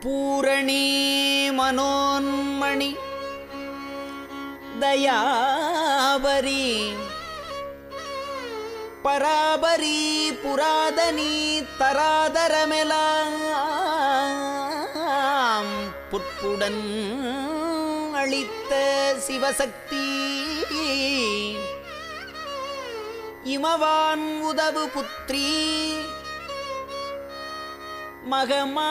பூரணி மனோன்மணி. தயாபரி. பராபரி புராதனி தராதரமெலாம். புட்புடன் அளித்த சிவசக்தி. இமவான் உதவு புத்திரி மகமா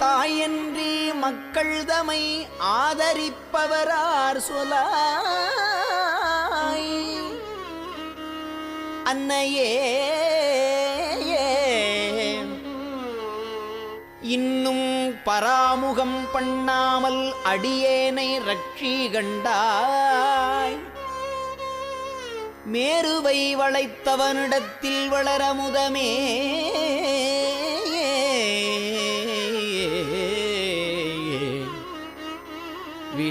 தாயன்றி மக்கள் தமை ஆதரிப்பவரார் சொலாய். அன்னையே இன்னும் பராமுகம் பண்ணாமல் அடியேனை ரட்சி கண்டாய். மேருவை வளைத்தவனிடத்தில் வளர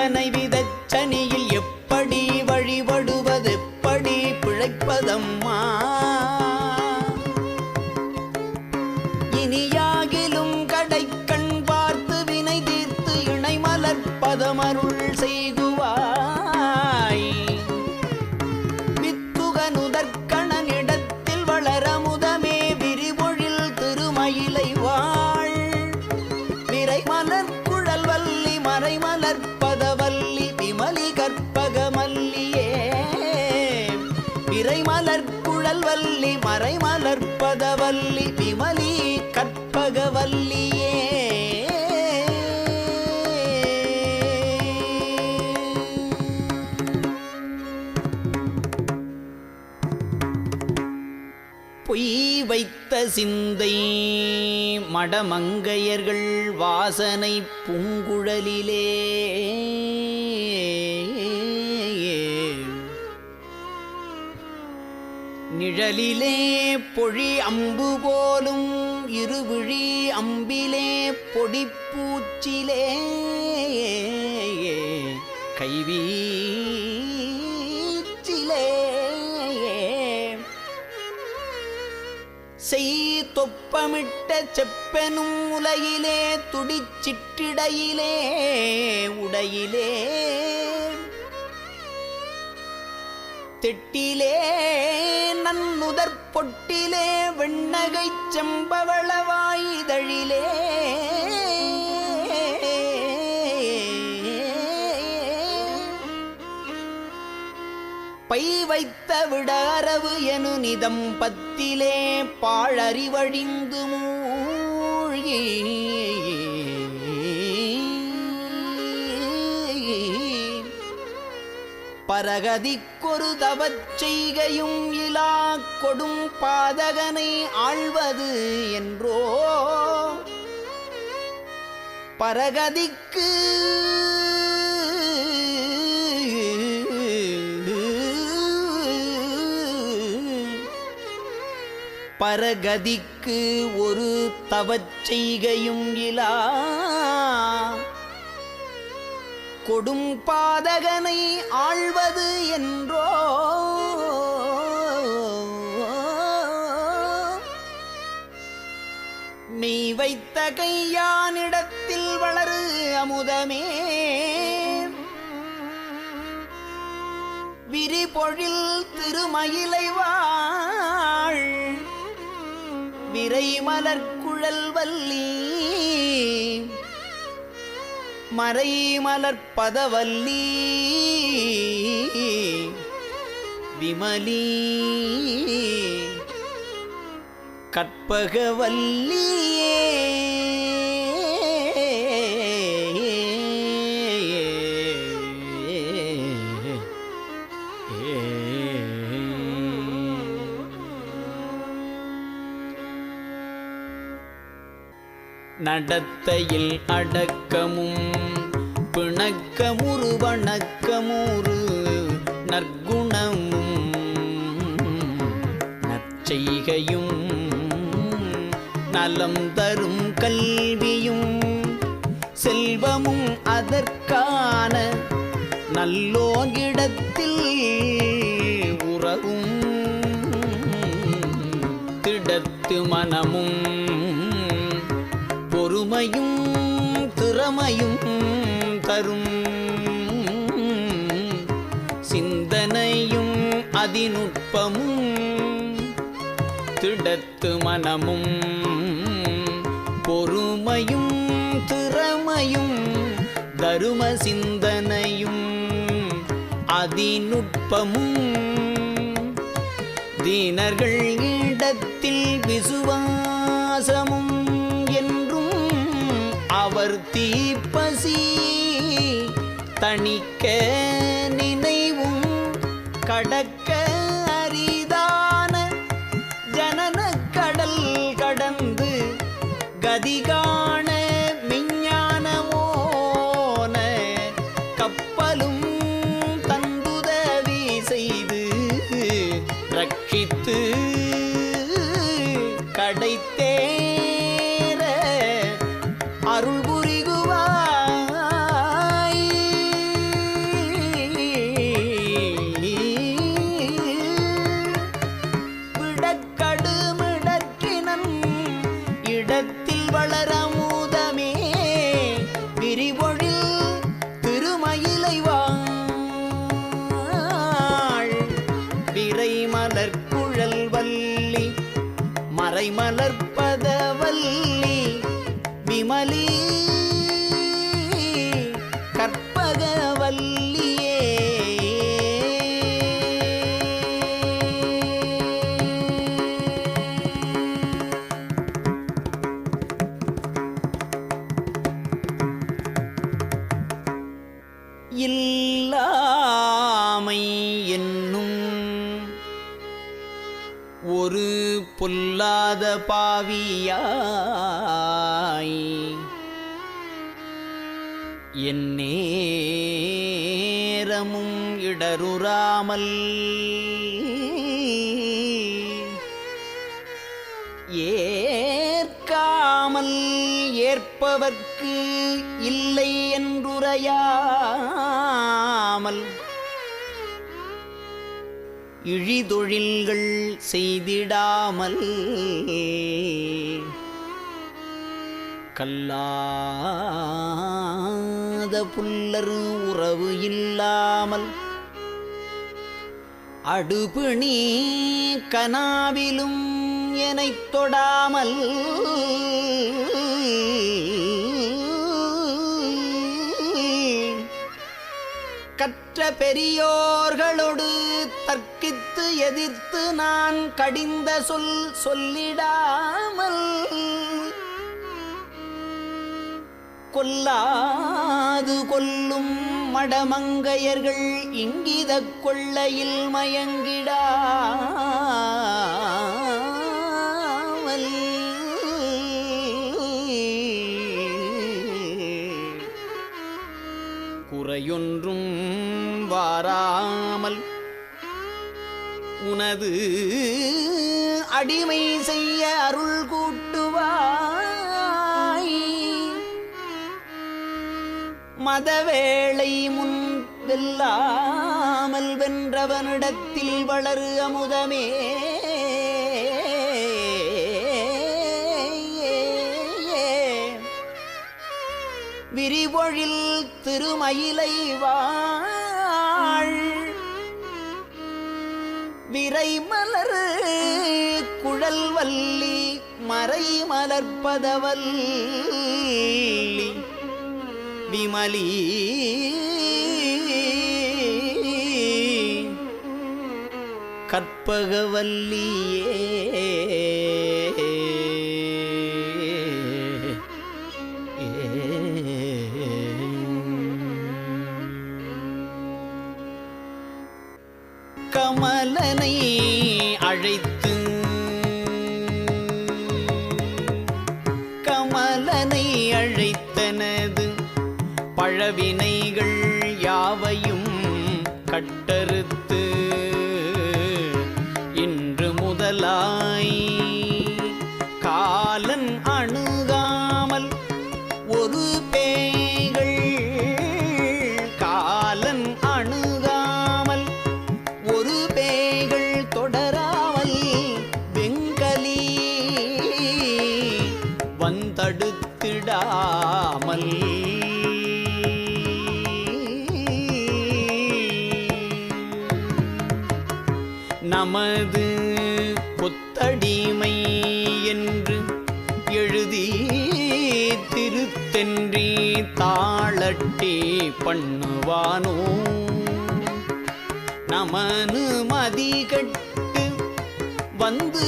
இத்தனை சிந்தை. மடமங்கையர்கள் வாசனை பூங்குழலிலே. நிழலிலே பொழி அம்பு போலும் இருவிழி அம்பிலே பொடிப்பூச்சிலே. கைவீ தொப்பமிட்ட செப்பெனும் உலையிலே துடிச்சிட்டிடையிலே உடையிலே. திட்டிலே நன்னுதற் பொட்டிலே வெண்ணகைச் செம்பவளவாயிதழிலே விட விடாரவு எனு நிதம் பத்திலே பாழறிவழிந்து மூழ்கி. பரகதிக்கொரு தவச் செய்கையும் இலா கொடும் பாதகனை ஆழ்வது என்றோ. பரகதிக்கு பரகதிக்கு ஒரு தவச்செய்கையும் இலா. கொடும் பாதகனை ஆழ்வது என்றோ. மெய் வைத்த கையானிடத்தில் வளரு அமுதமே. விரிபொழில் திருமயிலைவா விரை மலர்குழல் வல்லி மறை மலர்பதவல்லி விமலி. கற்பகவல்லியே நடத்தையில் அடக்கமும் பிணக்கமுறு வணக்கமுறு நற்குணமும் நற்செய்கையும் நலம் தரும் கல்வியும் செல்வமும் அதற்கான நல்லோங்கிடத்தில் உறவும் திடத்து மனமும் திறமையும் திறமையும் தரும். சிந்தனையும் அதிநுட்பமும் திடத்து மனமும் பொறுமையும் திறமையும் தரும சிந்தனையும் அதிநுட்பமும். தீனர்கள் இடத்தில் விசுவாசமும் அவர் தீப்பசி தணிக்க நினைவும் கடக்க அரிதான ஜனன கடல் கடந்து கதிகா என் நேரமும் இடருறாமல் ஏற்காமல் ஏற்பவர்க்கு இல்லை என்றுரையாமல் இழிதொழில்கள் செய்திடாமல் கல்லா புல்லர் உறவு இல்லாமல் அடுபிணி கனாவிலும் எனைத் தொடாமல் கற்ற பெரியோர்களோடு தர்க்கித்து எதிர்த்து நான் கடிந்த சொல் சொல்லிடா கொல்லாது கொல்லும் மடமங்கையர்கள் இங்கித கொள்ளையில் மயங்கிடாமல். குறையொன்றும் வாராமல் உனது அடிமை செய்ய அருள் கூட்டுவாய் மதவேளை முன் வெல்லாமல் வென்றவனிடத்தில் வளரு அமுதமே. விரிவொழில் திருமயிலை வாழ். விரை விரைமலர் குழல் வல்லி மறை மலர்ப்பதவல்லி விமலி கற்பகவல்லியே கமலனை வந்தடுத்திடாமல் நமது கொத்தடிமை என்று எழுதி திருத்தென்றி தாளட்டி பண்ணுவானோ? நமனு மதிகட்டு வந்து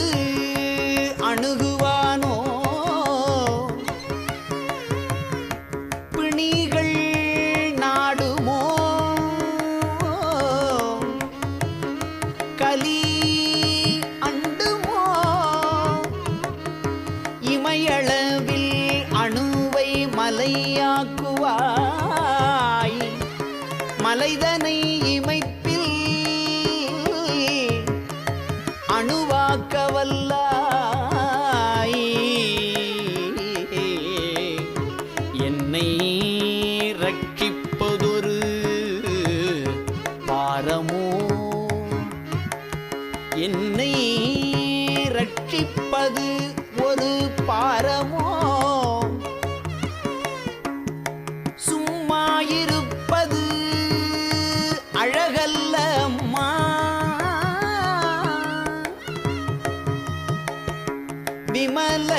மலையாக்குவாய். மலைத விமல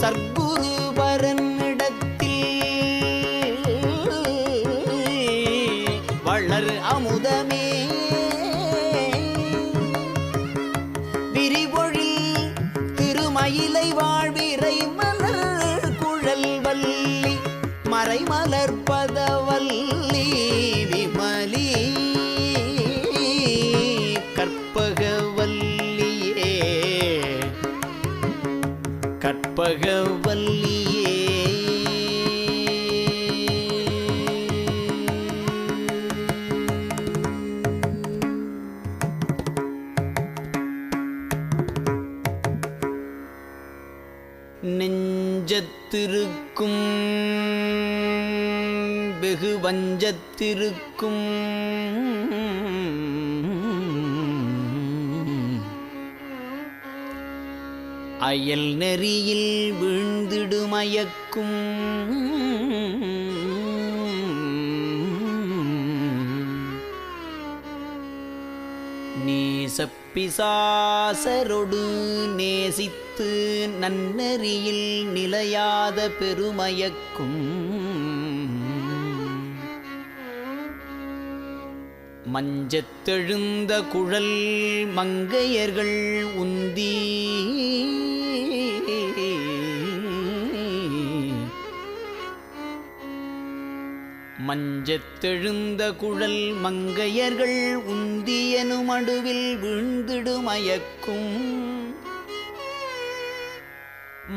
சர்க்குருவரனிடத்தில் வஞ்சத்திருக்கும். வெகு வஞ்சத்திருக்கும். அயல் நெறியில் வீழ்ந்திடுமயக்கும் நீசப்பிசாசரொடு நேசித்த நினைத்து நன்னெறியில் நிலையாத பெருமயக்கும். மஞ்சத்தெழுந்த குழல் மங்கையர்கள் உந்தி. மஞ்சத்தெழுந்த குழல் மங்கையர்கள் உந்தியனும் அடுவில் வீழ்ந்திடுமயக்கும்.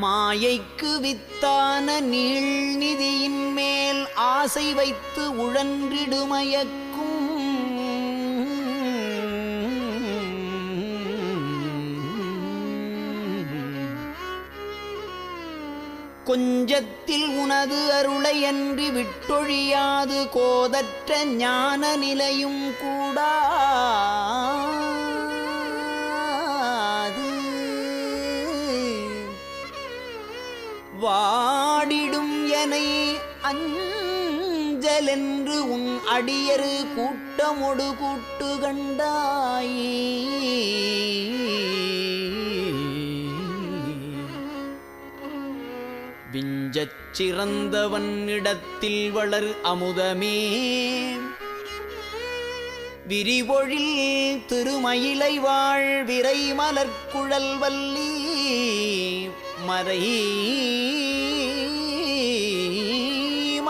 மாயைக்கு வித்தான நீழ்நிதியின் மேல் ஆசை வைத்து உழன்றிடுமயக்கும். கொஞ்சத்தில் உனது அருளையன்றி விட்டொழியாது கோதற்ற ஞான நிலையும் கூடா. வாடிடும் எனை அஞ்சலென்று உன் அடியரு கூட்டமொடு கூட்டு கண்டாய் விஞ்சச் சிறந்தவன் இடத்தில் வளர் அமுதமே. விரிவொழில் திருமயிலை வாழ் விரை மலர்குழல் வல்லி. மறை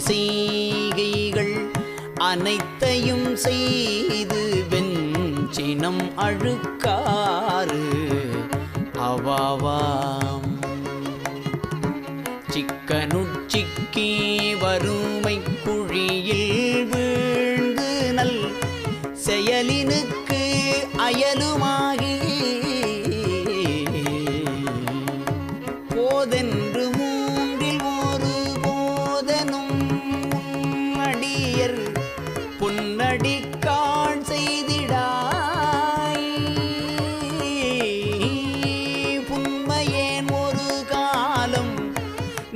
செய்கைகள் அனைத்தையும் செய்து வெஞ்சினம் அழுக்காறு. அவாவாம். சிக்கனுச்சிக்கே வறுமை குழியில் வீழ்ந்து நல். செயலினுக்கு அயலுமா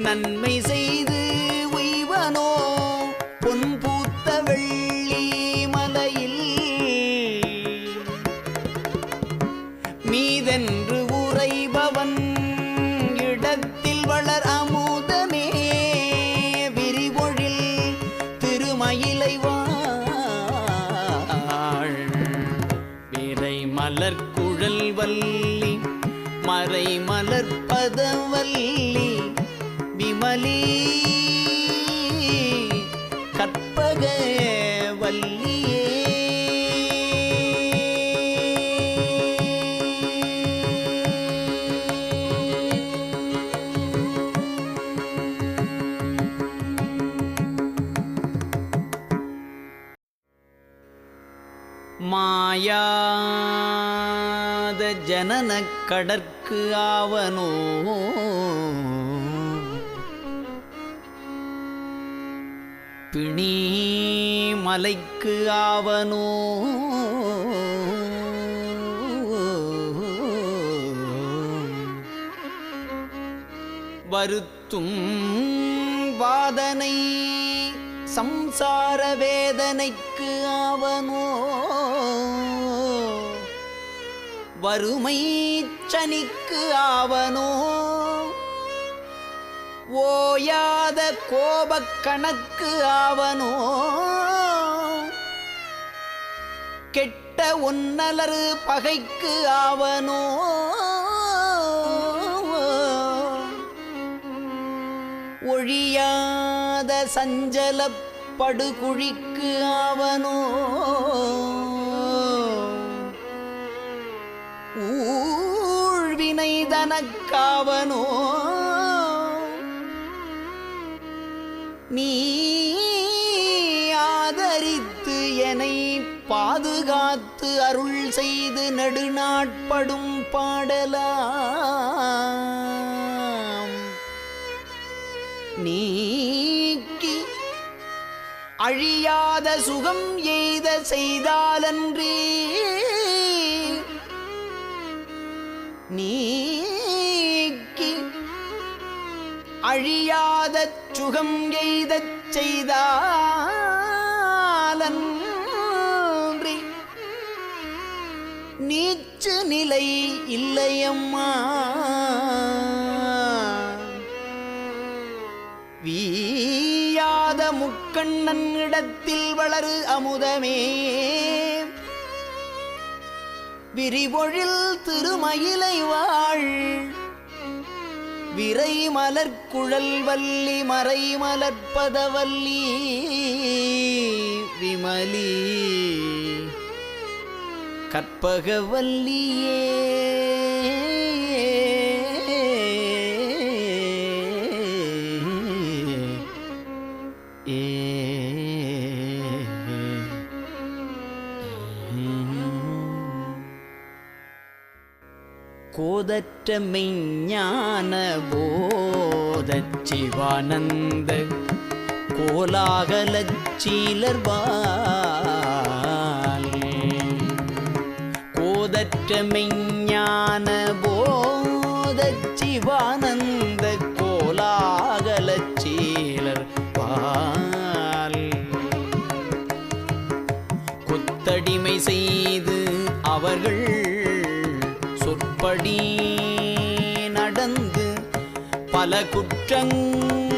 நன்மை செய்து மாயாத ஜனன கடற்கு ஆவனோ? பிணி மலைக்கு ஆவனோ? வருத்தும் வாதனை சம்சார வேதனைக்கு ஆவனோ? வறுமை சனிக்கு ஆவனோ? ஓயாத கோபக்கணக்கு ஆவனோ? கெட்ட ஒன்னலரு பகைக்கு ஆவனோ? ஒழியாத சஞ்சலப் படுகுழிக்கு ஆவனோ? உனக்காவனோ நீ ஆதரித்து என்னை பாதுகாத்து அருள் செய்து நெடுநாட்படும் பாடலாம். நீக்கி அழியாத சுகம் எய்த செய்தாலன்றே அழியாத சுகம் எய்தச் செய்தாலன்றி நீச்சு நிலை இல்லையம்மா. வீயாத முக்கண்ணன் இடத்தில் வளரு அமுதமே. விரிபொழில் திருமயிலை வாழ் விரை மலர்குழல் வல்லி மறை மலர்பதவல்லி விமலி கற்பகவல்லியே கோதற்ற மெய்ஞான போதச் சிவானந்த கோலாகலச் சீலர்வால் கோதற்ற மெய்ஞான போதச் சிவானந்த பல குற்றங்கள்